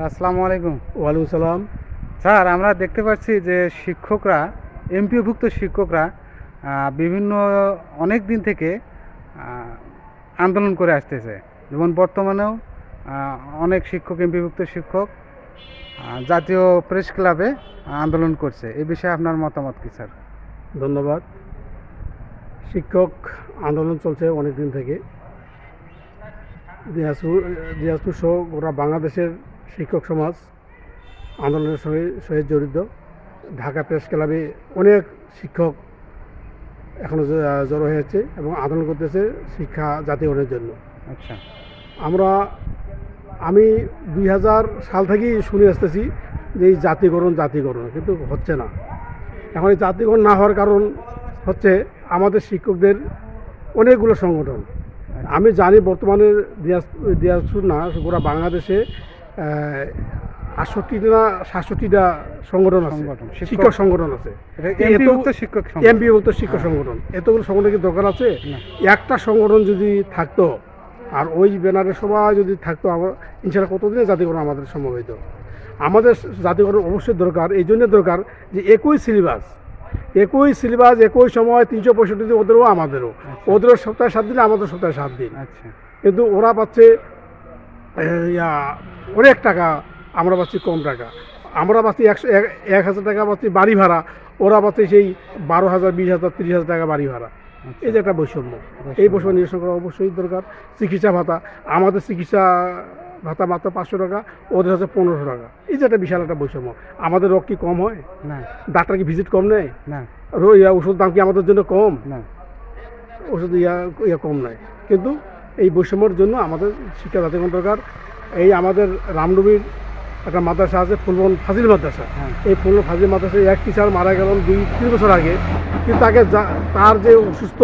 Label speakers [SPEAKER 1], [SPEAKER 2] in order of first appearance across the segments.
[SPEAKER 1] আসসালামু আলাইকুম।
[SPEAKER 2] ওয়ালাইকুম সালাম।
[SPEAKER 1] স্যার আমরা দেখতে পাচ্ছি যে শিক্ষকরা এমপিওভুক্ত শিক্ষকরা বিভিন্ন অনেক দিন থেকে আন্দোলন করে আসতেছে। যেমন বর্তমানেও অনেক শিক্ষক এমপিভুক্ত শিক্ষক জাতীয় প্রেস ক্লাবে আন্দোলন করছে। এই বিষয়ে আপনার মতামত কী স্যার?
[SPEAKER 2] ধন্যবাদ। শিক্ষক আন্দোলন চলছে অনেক দিন থেকে। দিনাজপুর দিনাজপুর সহ গোটা বাংলাদেশের শিক্ষক সমাজ আন্দোলনের সঙ্গে সহিত জড়িত। ঢাকা প্রেস ক্লাবে অনেক শিক্ষক এখনও জড়ো হয়েছে এবং আন্দোলন করতেছে শিক্ষা জাতীয়করণের জন্য।
[SPEAKER 1] আচ্ছা।
[SPEAKER 2] আমরা আমি দুই হাজার সাল থেকেই শুনে আসতেছি যে এই জাতিকরণ জাতিকরণ কিন্তু হচ্ছে না। এখন এই জাতিকরণ না হওয়ার কারণ হচ্ছে আমাদের শিক্ষকদের অনেকগুলো সংগঠন। আমি জানি বর্তমানে দিনাজপুর না গোটা বাংলাদেশে আটষট্টিটা না সাতষট্টিটা সংগঠন আছে।
[SPEAKER 1] শিক্ষক-
[SPEAKER 2] সংগঠন আছে।
[SPEAKER 1] এটা
[SPEAKER 2] এত-
[SPEAKER 1] এমপিভুক্ত শিক্ষক সংগঠন।
[SPEAKER 2] এমপিভুক্ত শিক্ষক সংগঠন। এতগুলো সংগঠন কি দরকার আছে? একটা সংগঠন যদি থাকতো আর ওই ব্যানারে সবাই যদি থাকতো আমার ইনশাল্লাহ কতদিনে জাতিকরণ আমাদের সম্ভব হইতো আমাদের জাতিকরণ অবশ্যই দরকার এই জন্য দরকার যে একই সিলেবাস একই সিলেবাস একই সময় তিনশো পঁয়ষট্টি দিন ওদেরও আমাদেরও। ওদেরও সপ্তাহে সাত দিন আমাদের সপ্তাহে সাত দিন।
[SPEAKER 1] আচ্ছা।
[SPEAKER 2] কিন্তু ওরা পাচ্ছে ইয়া, অনেক টাকা আমরা পাচ্ছি কম টাকা। আমরা পাচ্ছি একশো এক এক হাজার টাকা পাচ্ছি বাড়ি ভাড়া ওরা পাচ্ছে সেই বারো হাজার বিশ হাজার তিরিশ হাজার টাকা বাড়ি ভাড়া। এই যে একটা বৈষম্য। এই বৈষম্য। নিরসন করা অবশ্যই দরকার। চিকিৎসা ভাতা আমাদের চিকিৎসা ভাতা মাত্র পাঁচশো টাকা ওদের হচ্ছে পনেরোশো টাকা। এই যে একটা বিশাল একটা বৈষম্য। আমাদের রোগ কি কম হয়?
[SPEAKER 1] না।
[SPEAKER 2] ডাক্তার কি ভিজিট কম নেয়?
[SPEAKER 1] না।
[SPEAKER 2] ইয়া ওষুধ দাম কি আমাদের জন্য কম?
[SPEAKER 1] না।
[SPEAKER 2] ওষুধ ইয়া ইয়া কম নয় কিন্তু এই বৈষম্যের জন্য আমাদের শিক্ষা জাতিগণ দরকার। এই আমাদের রামনবীর একটা মাদ্রাসা আছে ফুলবন ফাজিল মাদ্রাসা।
[SPEAKER 1] হ্যাঁ।
[SPEAKER 2] এই ফুলবন ফাজিল মাদ্রাসায় এক টিচার মারা গেলেন দুই তিন বছর আগে। কিন্তু তাকে যা- তার যে অসুস্থ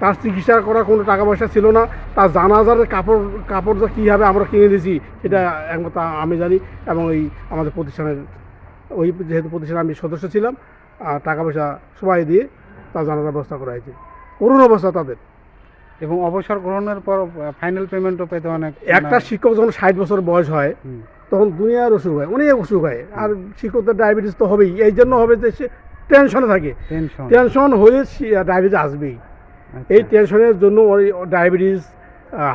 [SPEAKER 2] তার চিকিৎসা করার কোনো টাকা পয়সা ছিল না। তার জানাজার কাপড় কাপড় যে কীভাবে আমরা কিনে দিয়েছি সেটা একমাত্র আমি জানি। এবং এই আমাদের প্রতিষ্ঠানের ওই যেহেতু প্রতিষ্ঠানে আমি সদস্য ছিলাম আর টাকা পয়সা সবাই দিয়ে তার জানাজার ব্যবস্থা করা হয়েছে। করুণ অবস্থা তাদের।
[SPEAKER 1] এবং অবসর গ্রহণের পর ফাইনাল পেমেন্টও পেতে অনেক
[SPEAKER 2] একটা শিক্ষক যখন ষাট বছর বয়স হয় তখন দুনিয়ার অসুখ হয় অনেক অসুখ হয়। আর শিক্ষকদের ডায়াবেটিস তো হবেই। এই জন্য হবে যে সে টেনশনে থাকে।
[SPEAKER 1] টেনশন
[SPEAKER 2] হয়ে ডায়াবেটিস আসবেই।
[SPEAKER 1] আচ্ছা।
[SPEAKER 2] এই টেনশনের জন্য ওই ডায়াবেটিস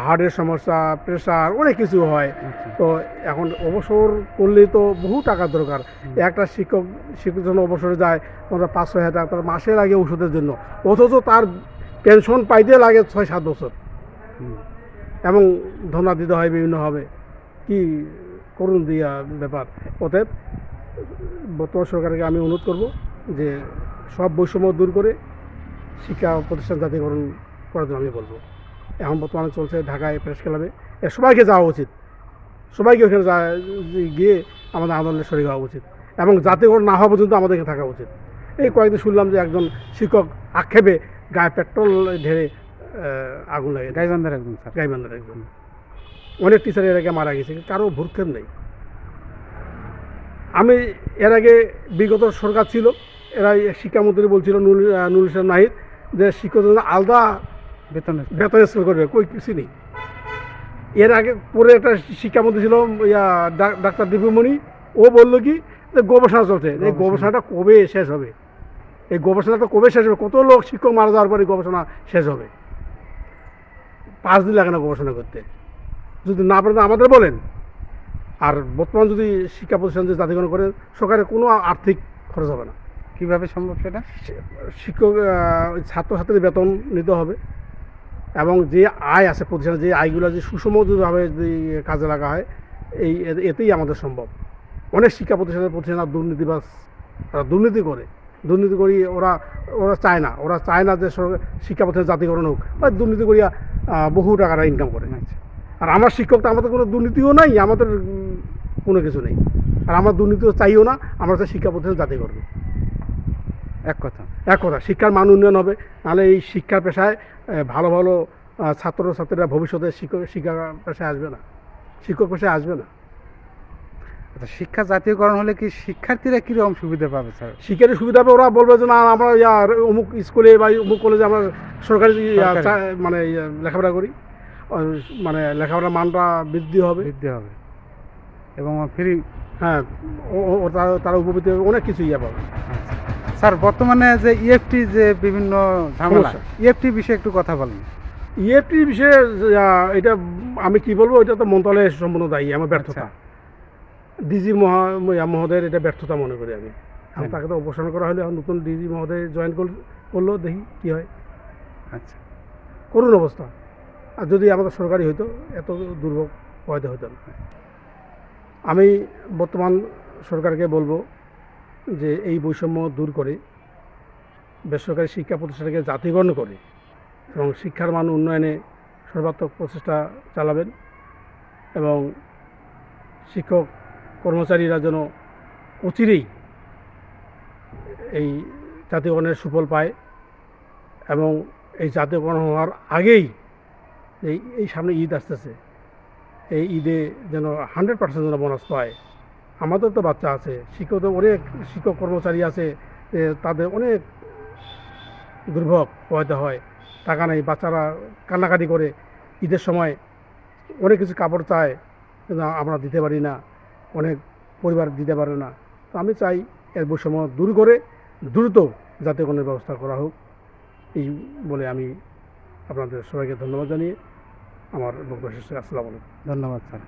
[SPEAKER 2] হার্টের সমস্যা প্রেশার অনেক কিছু হয়।
[SPEAKER 1] আচ্ছা।
[SPEAKER 2] তো এখন অবসর করলে তো বহু টাকার দরকার। একটা শিক্ষক শিক্ষক যখন অবসরে যায় তোমরা পাঁচ ছয় হাজার টাকা তার মাসে লাগে ওষুধের জন্য। অথচ তার পেনশন পাইতে লাগে ছয় সাত বছর। এবং ধনা দিতে হয় বিভিন্নভাবে। কি করুন দিয়া ব্যাপার। অতএব বর্তমান সরকারকে আমি অনুরোধ করব যে সব বৈষম্য দূর করে শিক্ষা প্রতিষ্ঠান জাতীয়করণ করার জন্য আমি বলব। এখন বর্তমানে চলছে ঢাকায় প্রেস ক্লাবে। এ সবাইকে যাওয়া উচিত। সবাইকে ওখানে যা- গিয়ে আমাদের আন্দোলনের শরীর হওয়া উচিত। এবং জাতীয়করণ না হওয়া পর্যন্ত আমাদেরকে থাকা উচিত। এই কয়েকদিন শুনলাম যে একজন শিক্ষক আক্ষেপে গায়ে পেট্রোল ঢেলে আহ, আগুন লাগে।
[SPEAKER 1] গাইবান্ধার একজন স্যার।
[SPEAKER 2] গাইবান্ধার একজন। অনেক টিচার এর আগে মারা গেছে কারও ভূক্ষেপ নেই। আমি এর আগে বিগত সরকার ছিল এরা শিক্ষামন্ত্রী বলছিল নুল নুল ইসলাম নাহিদ যে শিক্ষকদের আলাদা
[SPEAKER 1] বেতনের
[SPEAKER 2] বেতন স্কেল করবে কই কিছু নেই। এর আগে পরে একটা শিক্ষামন্ত্রী ছিল ইয়া ডাক্তার দীপুমণি ও বলল কি যে গবেষণা চলছে। এই
[SPEAKER 1] গবেষণা।
[SPEAKER 2] গবেষণাটা কবে শেষ হবে? এই গবেষণাটা কবে শেষ হবে? কত লোক শিক্ষক মারা যাওয়ার পরে গবেষণা শেষ হবে? পাঁচ দিন লাগে না গবেষণা করতে। যদি না পারেন আমাদের বলেন। আর বর্তমান যদি শিক্ষা প্রতিষ্ঠান যদি জাতিকরণ করেন সরকারের কোনো আর্থিক খরচ হবে না।
[SPEAKER 1] কীভাবে সম্ভব সেটা?
[SPEAKER 2] শিক্ষক আহ, ছাত্রছাত্রীর বেতন নিতে হবে। এবং যে আয় আছে প্রতিষ্ঠানে যে আয়গুলো যে সুষমভাবে যদি কাজে লাগা হয় এই এতেই আমাদের সম্ভব। অনেক শিক্ষা প্রতিষ্ঠানের প্রতিষ্ঠান দুর্নীতিবাস তারা দুর্নীতি করে। দুর্নীতি করি ওরা ওরা চায় না। ওরা চায় না যে শিক্ষা প্রতিষ্ঠানের জাতিকরণ হোক বা দুর্নীতি করিয়া বহু টাকাটা ইনকাম করে। আর আমার শিক্ষক তো আমাদের কোনো দুর্নীতিও নাই আমাদের কোনো কিছু নেই। আর আমার দুর্নীতিও চাইও না আমরা চাই শিক্ষা প্রতিষ্ঠান জাতিকরণ
[SPEAKER 1] এক কথা।
[SPEAKER 2] এক কথা শিক্ষার মান উন্নয়ন হবে। নাহলে এই শিক্ষার পেশায় ভালো ভালো ছাত্র ছাত্রীরা ভবিষ্যতে শিক্ষক শিক্ষা পেশায় আসবে না। শিক্ষক পেশায় আসবে না।
[SPEAKER 1] আচ্ছা শিক্ষা জাতীয়করণ হলে কি শিক্ষার্থীরা কীরকম সুবিধা পাবে স্যার?
[SPEAKER 2] শিক্ষার সুবিধা হবে ওরা বলবে যে না আমরা ইয়া অমুক স্কুলে বা অমুক কলেজে আমরা সরকারি মানে লেখাপড়া করি। মানে লেখাপড়ার মানটা বৃদ্ধি হবে।
[SPEAKER 1] বৃদ্ধি হবে। এবং ফ্রি
[SPEAKER 2] হ্যাঁ তারা- তারা উপকৃত হবে, অনেক কিছু ইয়ে পাবে।
[SPEAKER 1] স্যার বর্তমানে যে ইএফটি যে বিভিন্ন ঝামেলা। ইএফটি বিষয়ে একটু কথা বলেন।
[SPEAKER 2] ইএফটির বিষয়ে এটা আমি কি বলব এটা তো মন্ত্রণালয় সম্পূর্ণ দায়ী আমার ব্যর্থতা।
[SPEAKER 1] আচ্ছা।
[SPEAKER 2] ডিজি মহা মহোদয়ের এটা ব্যর্থতা মনে করি আমি। এখন
[SPEAKER 1] হ্যাঁ।
[SPEAKER 2] তাকে তো অপসারণ করা হলে নতুন ডিজি মহোদয় জয়েন করল দেখি কী হয়।
[SPEAKER 1] আচ্ছা।
[SPEAKER 2] করুণ অবস্থা। আর যদি আমাদের সরকারি হইতো এত দুর্ভোগ হয়তো হতো না। আমি বর্তমান সরকারকে বলব যে এই বৈষম্য দূর করে বেসরকারি শিক্ষা প্রতিষ্ঠানকে জাতীয়করণ করে এবং শিক্ষার মান উন্নয়নে সর্বাত্মক প্রচেষ্টা চালাবেন এবং শিক্ষক কর্মচারীরা যেন অচিরেই এই জাতীয়করণের সুফল পায় এবং এই জাতীয়করণ হওয়ার আগেই এই এই সামনে ঈদ আসতেছে। এই ঈদে যেন হান্ড্রেড পার্সেন্ট যেন বোনাস পায়। আমাদের তো বাচ্চা আছে শিক্ষকদের অনেক শিক্ষক কর্মচারী আছে তাদের অনেক দুর্ভোগ পোহাতে হয়। টাকা নেই, বাচ্চারা কান্নাকাটি করে। ঈদের সময় অনেক কিছু কাপড় চায় আমরা দিতে পারি না। অনেক পরিবার দিতে পারে না। তো আমি চাই এর বৈষম্য দূর করে, দ্রুত যাতে কোনো ব্যবস্থা করা হোক। এই বলে আমি আপনাদের সবাইকে ধন্যবাদ জানিয়ে আমার বক্তব্য শেষ। আসসালামু আলাইকুম।
[SPEAKER 1] ধন্যবাদ স্যার।